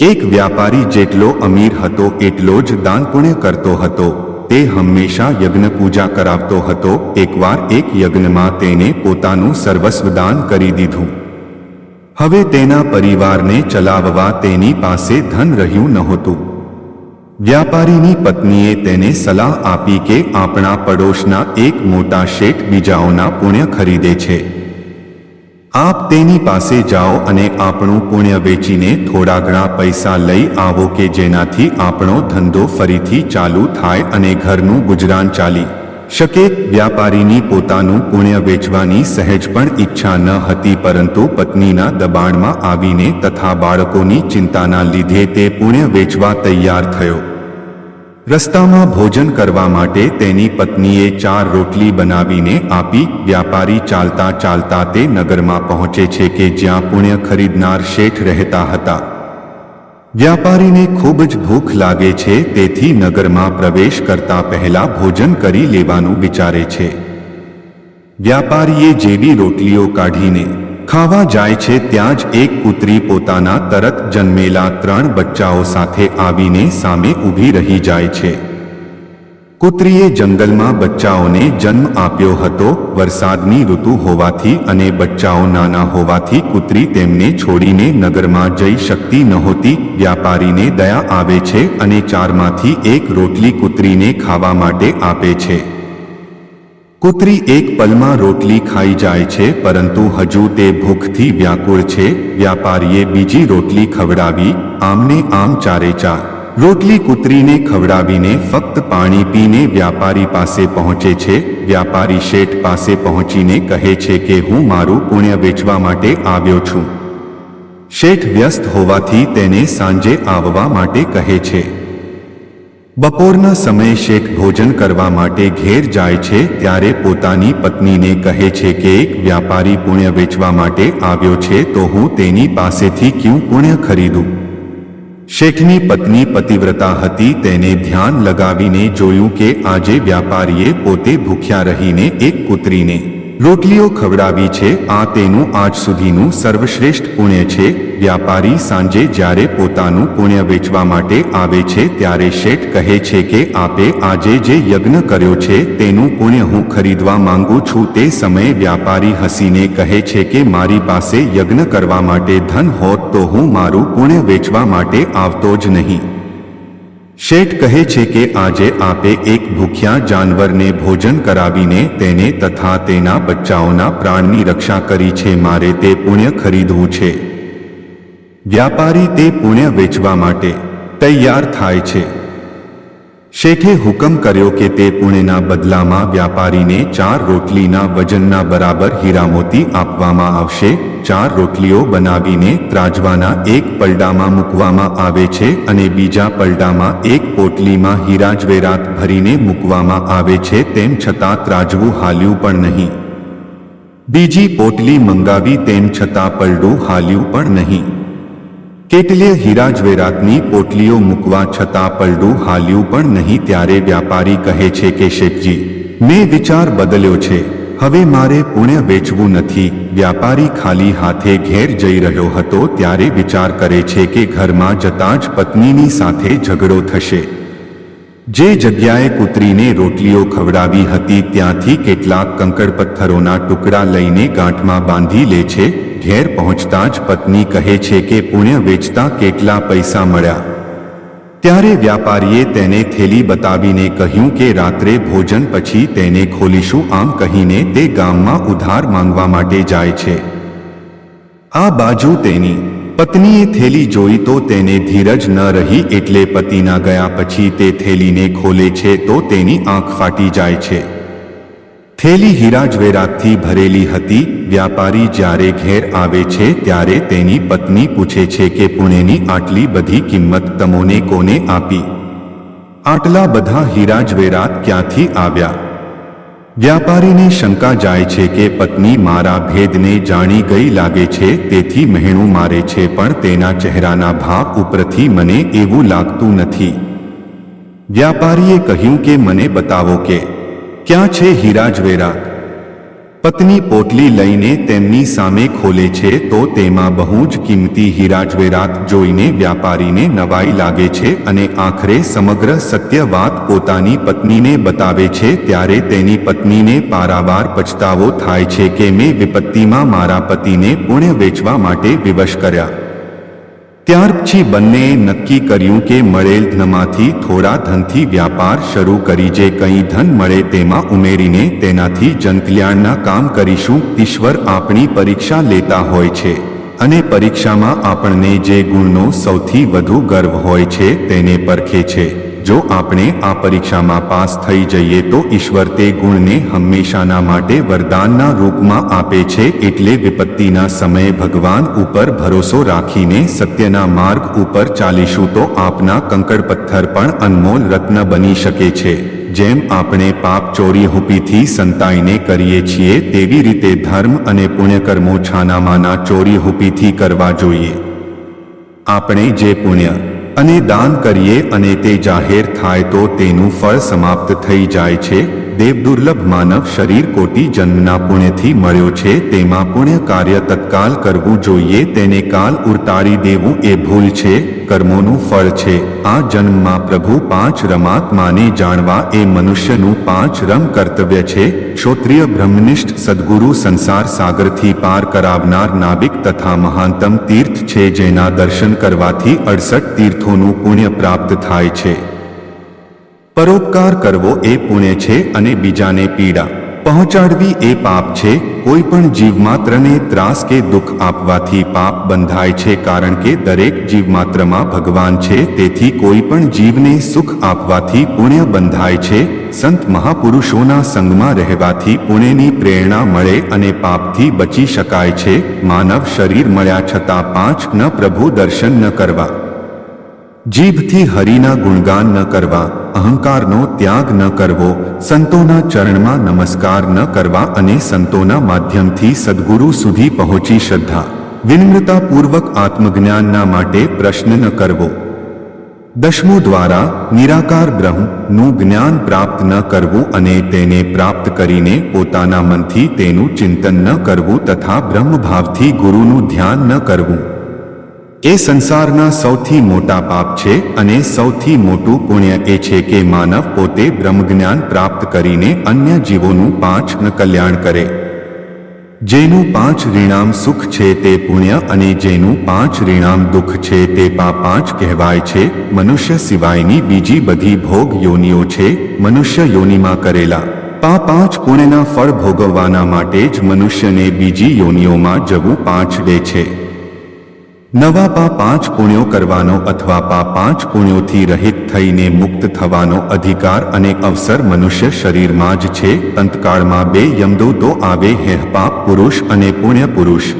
એક વ્યાપારી જેટલો અમીર હતો, એટલો જ દાન પુણ્ય કરતો હતો. તે હંમેશા યજ્ઞ પૂજા કરાવતો હતો. એકવાર એક યજ્ઞમાં તેને પોતાનું સર્વસ્વ દાન કરી દીધું. હવે તેના પરિવારને ચલાવવા તેની પાસે ધન રહ્યું નહોતું. વ્યાપારીની પત્નીએ તેને સલાહ આપી કે આપણા પડોશના એક મોટા શેઠ બીજાઓના પુણ્ય ખરીદે છે. આપ તેની પાસે જાઓ અને આપણું પુણ્ય વેચીને થોડા ઘણા પૈસા લઈ આવો કે જેનાથી આપણો ધંધો ફરીથી ચાલુ થાય અને ઘરનું ગુજરાન ચાલી શકે. વ્યાપારીની પોતાનું પુણ્ય વેચવાની સહેજ પણ ઈચ્છા ન હતી, પરંતુ પત્નીના દબાણમાં આવીને તથા બાળકોની ચિંતાના લીધે તે પુણ્ય વેચવા તૈયાર થયો. રસ્તામાં ભોજન કરવા માટે તેની પત્નીએ ચાર રોટલી બનાવીને આપી, વ્યાપારી ચાલતા ચાલતા તે નગરમાં પહોંચે છે કે જ્યાં પુણ્ય ખરીદનાર શેઠ રહેતા હતા. વ્યાપારીને ખૂબ જ ભૂખ લાગે છે, તેથી નગરમાં પ્રવેશ કરતા પહેલા ભોજન કરી લેવાનું વિચારે છે. વ્યાપારીએ જેવી રોટલીઓ કાઢીને ખાવા જાય છે ત્યાં જ એક કૂતરી પોતાના તરત જન્મેલા ત્રણ બચ્ચાઓ સાથે આવીને સામે ઊભી રહી જાય છે. કૂતરીએ જંગલમાં બચ્ચાઓને જન્મ આપ્યો હતો. વરસાદની ઋતુ હોવાથી અને બચ્ચાઓ નાના હોવાથી કૂતરી તેમને છોડીને નગરમાં જઈ શકતી નહોતી. વ્યાપારીને દયા આવે છે અને ચારમાંથી એક રોટલી કૂતરીને ખાવા માટે આપે છે. કૂતરી એક પલમાં રોટલી ખાઈ જાય છે, પરંતુ હજુ તે ભૂખથી વ્યાકુળ છે. વ્યાપારીએ બીજી રોટલી ખવડાવી, આમને આમ ચારે ચાર. રોટલી કૂતરીને ખવડાવીને ફક્ત પાણી પીને વ્યાપારી પાસે પહોંચે છે. વ્યાપારી શેઠ પાસે પહોંચીને કહે છે કે, હું મારું પુણ્ય વેચવા માટે આવ્યો છું. શેઠ વ્યસ્ત હોવાથી તેને સાંજે આવવા માટે કહે છે. બપોરના સમયે શેખ ભોજન કરવા માટે ઘેર જાય છે ત્યારે પોતાની પત્નીને કહે છે કે એક વ્યાપારી પુણ્ય વેચવા માટે આવ્યો છે તો હું તેની પાસેથી ક્યું પુણ્ય ખરીદું. શેખની પત્ની પતિવ્રતા હતી તેને ધ્યાન લગાવીને જોયું કે આજે વ્યાપારીએ પોતે ભૂખ્યા રહીને એક કૂતરીને રોટલીઓ ખવડાવી છે. આ તેનું આજ સુધીનું સર્વશ્રેષ્ઠ પુણ્ય છે. વ્યાપારી સાંજે જ્યારે પોતાનું પુણ્ય વેચવા માટે આવે છે ત્યારે શેઠ કહે છે કે, આપે આજે જે યજ્ઞ કર્યો છે તેનું પુણ્ય હું ખરીદવા માંગુ છું. તે સમયે વ્યાપારી હસીને કહે છે કે, મારી પાસે યજ્ઞ કરવા માટે ધન હોત તો હું મારું પુણ્ય વેચવા માટે આવતો જ નહીં. શેઠ કહે છે કે આજે આપે એક ભૂખ્યા જાનવરને ભોજન કરાવીને તેને તથા તેના બચ્ચાઓના પ્રાણની રક્ષા કરી છે, મારે તે પુણ્ય ખરીદવું છે. વ્યાપારી તે પુણ્ય વેચવા માટે તૈયાર થાય છે. શેઠે હુકમ કર્યો કે તે પુણેના બદલામાં વ્યાપારીને ચાર રોટલીના વજનના બરાબર હીરામોતી આપવામાં આવશે. ચાર રોટલીઓ બનાવીને ત્રાજવાના એક પલડામાં મૂકવામાં આવે છે અને બીજા પલડામાં એક પોટલીમાં હીરા જવેરાત ભરીને મૂકવામાં આવે છે તેમ છતાં ત્રાજવું હાલ્યું પણ નહીં. બીજી પોટલી મંગાવી તેમ છતાં પલડું હાલ્યું પણ નહીં. કેટલીય હીરા જવેરાતની પોટલીઓ મૂકવા છતાં પલડું હાલ્યું પણ નહીં ત્યારે વ્યાપારી કહે છે કે શેઠજી મેં વિચાર બદલ્યો છે. હવે મારે પુણ્ય વેચવું નથી. વ્યાપારી ખાલી હાથે ઘેર જઈ રહ્યો હતો ત્યારે વિચાર કરે છે કે ઘરમાં જતાં જ પત્નીની સાથે ઝઘડો થશે. જે જગ્યાએ કૂતરીને રોટલીઓ ખવડાવી હતી ત્યાંથી કેટલાક કંકડ પથ્થરોના ટુકડા લઈને ગાંઠમાં બાંધી લે છે ઘેર પહોંચતા જ પત્ની કહે છે કે પુણ્ય વેચતા કેટલા પૈસા મળ્યા. ત્યારે વ્યાપારીએ તેને થેલી બતાવીને કહ્યું કે રાત્રે ભોજન પછી તેને ખોલીશું આમ કહીને તે ગામમાં ઉધાર માંગવા માટે જાય છે. આ બાજુ તેની પત્નીએ થેલી જોઈ તો તેને ધીરજ ન રહી એટલે પતિના ગયા પછી તે થેલીને ખોલે છે તો તેની આંખ ફાટી જાય છે. થેલી હીરા જવેરાતથી ભરેલી હતી. વ્યાપારી જ્યારે ઘેર આવે છે ત્યારે તેની પત્ની પૂછે છે કે પુણેની આટલી બધી કિંમત તમોને કોને આપી? આટલા બધા હીરા જવેરાત ક્યાંથી આવ્યા? વ્યાપારીને શંકા જાય છે કે પત્ની મારા ભેદને જાણી ગઈ લાગે છે, તેથી મહેણું મારે છે, પણ તેના ચહેરાના ભાવ ઉપરથી મને એવું લાગતું નથી. વ્યાપારીએ કહ્યું કે, મને બતાવો કે ક્યાં છે હીરા જવેરાત પત્ની પોટલી લઈને તેમની સામે ખોલે છે તો તેમાં બહુ જ કિંમતી હીરા જવેરાત જોઈને વ્યાપારીને નવાઈ લાગે છે અને આખરે સમગ્ર સત્ય વાત પોતાની પત્નીને બતાવે છે ત્યારે તેની પત્નીને પારાવાર પછતાવો થાય છે કે મેં વિપત્તિમાં મારા પતિને પુણ્ય વેચવા માટે વિવશ કર્યા. ત્યાર પછી બંનેએ નક્કી કર્યું કે મળેલ ધનમાંથી થોડા ધનથી વ્યાપાર શરૂ કરી જે કંઈ ધન મળે તેમાં ઉમેરીને તેનાથી જનકલ્યાણના કામ કરીશું. ઈશ્વર આપણી પરીક્ષા લેતા હોય છે અને પરીક્ષામાં આપણને જે ગુણનો સૌથી વધુ ગર્વ હોય છે તેને પરખે છે. જો આપણે આ પરીક્ષામાં પાસ થઈ જઈએ તો ઈશ્વર તે ગુણને હંમેશાના માટે વરદાનના રૂપમાં આપે છે એટલે વિપત્તિના સમયે ભગવાન ઉપર ભરોસો રાખીને સત્યના માર્ગ ઉપર ચાલીશું તો આપના કંકડ પથ્થર પણ અનમોલ રત્ન બની શકે છે. જેમ આપણે પાપ ચોરી હુપીથી સંતાઈને કરીએ છીએ તેવી રીતે ધર્મ અને પુણ્યકર્મો છાનામાના ચોરી હુપીથી કરવા જોઈએ. આપણે જે પુણ્ય અને દાન કરીએ અને તે જાહેર થાય તો તેનું ફળ સમાપ્ત થઈ જાય છે. દેવદુર્લભ માનવ શરીર કોટી જન્મના પુણ્યથી મળ્યો છે. તેમાં પુણ્ય કાર્ય તત્કાલ કરવું જોઈએ. તેને કાલ ઉરતાડી દેવું એ ભૂલ છે. કર્મોનું ફળ છે. આ જન્મમાં પ્રભુ પાંચ રમાત્માને જાણવા એ મનુષ્યનું પાંચ રમ કર્તવ્ય છે. ક્ષોત્રિય બ્રહ્મનિષ્ઠ સદગુરુ સંસાર સાગરથી પાર કરાવનાર નાવિક તથા મહાનતમ તીર્થ છે જેના દર્શન કરવાથી અડસઠ તીર્થોનું પુણ્ય પ્રાપ્ત થાય છે. પરોપકાર કરવો એ પુણ્ય છે અને બીજાને પીડા. પહોંચાડવી એ પાપ છે, કોઈ પણ જીવમાત્રને ત્રાસ કે દુઃખ આપવાથી પાપ બંધાય છે કારણ કે દરેક જીવમાત્રમાં ભગવાન છે, તેથી કોઈ પણ જીવને સુખ આપવાથી પુણ્ય બંધાય છે. સંત મહાપુરુષોના સંગમાં રહેવાથી પુણ્યની પ્રેરણા મળે અને પાપથી બચી શકાય છે. માનવ શરીર મળ્યા છતાં પાંચ ન પ્રભુ દર્શન ન કરવા. જીભથી હરિના ગુણગાન ન કરવા, અહંકારનો ત્યાગ ન કરવો, સંતોના ચરણમાં નમસ્કાર ન કરવા અને સંતોના માધ્યમથી સદગુરુ સુધી પહોંચી શ્રદ્ધા. વિનમ્રતાપૂર્વક આત્મજ્ઞાનના માટે પ્રશ્ન ન કરવો. દશમો દ્વારા નિરાકાર બ્રહ્મનું જ્ઞાન પ્રાપ્ત ન કરવું અને તેને પ્રાપ્ત કરીને પોતાના મનથી તેનું ચિંતન ન કરવું તથા બ્રહ્મભાવથી ગુરુનું ધ્યાન ન કરવું. એ સંસારના સૌથી મોટા પાપ છે અને સૌથી મોટું પુણ્ય એ છે કે માનવ પોતે બ્રહ્મજ્ઞાન પ્રાપ્ત કરીને અન્ય જીવોનું પાંચ કલ્યાણ કરે. જેનું પાંચ રિણામ સુખ છે તે પુણ્ય અને જેનું પાંચ રિણામ દુઃખ છે તે પા પાંચ કહેવાય છે. મનુષ્ય સિવાયની બીજી બધી ભોગ યોનિઓ છે મનુષ્ય યોનિમાં કરેલા. પા પાંચ પુણ્યના ફળ ભોગવવાના માટે જ મનુષ્યને બીજી યોનિઓમાં જવું પાંચ દે છે. નવા પા પાંચ પુણ્યો કરવાનો અથવા પા પાંચ પુણ્યોથી રહિત થઈને મુક્ત થવાનો અધિકાર અને અવસર મનુષ્ય શરીરમાં જ છે. અંતકાળમાં બે યમદૂતો આવે હે પાપ પુરુષ અને પુણ્ય પુરુષ.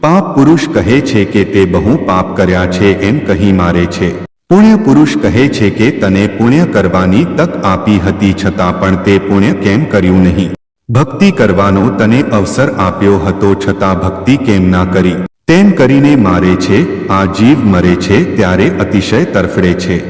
પાપ પુરુષ કહે છે કે તે બહુ પાપ કર્યા છે એમ કહી મારે છે. પુણ્ય પુરુષ કહે છે કે તને પુણ્ય કરવાની તક આપી હતી છતાં પણ તે પુણ્ય કેમ કર્યું નહીં? ભક્તિ કરવાનો તને અવસર આપ્યો હતો છતાં ભક્તિ કેમ ના કરી? તેમ કરીને મારે છે આ જીવ મરે છે ત્યારે અતિશય તરફડે છે.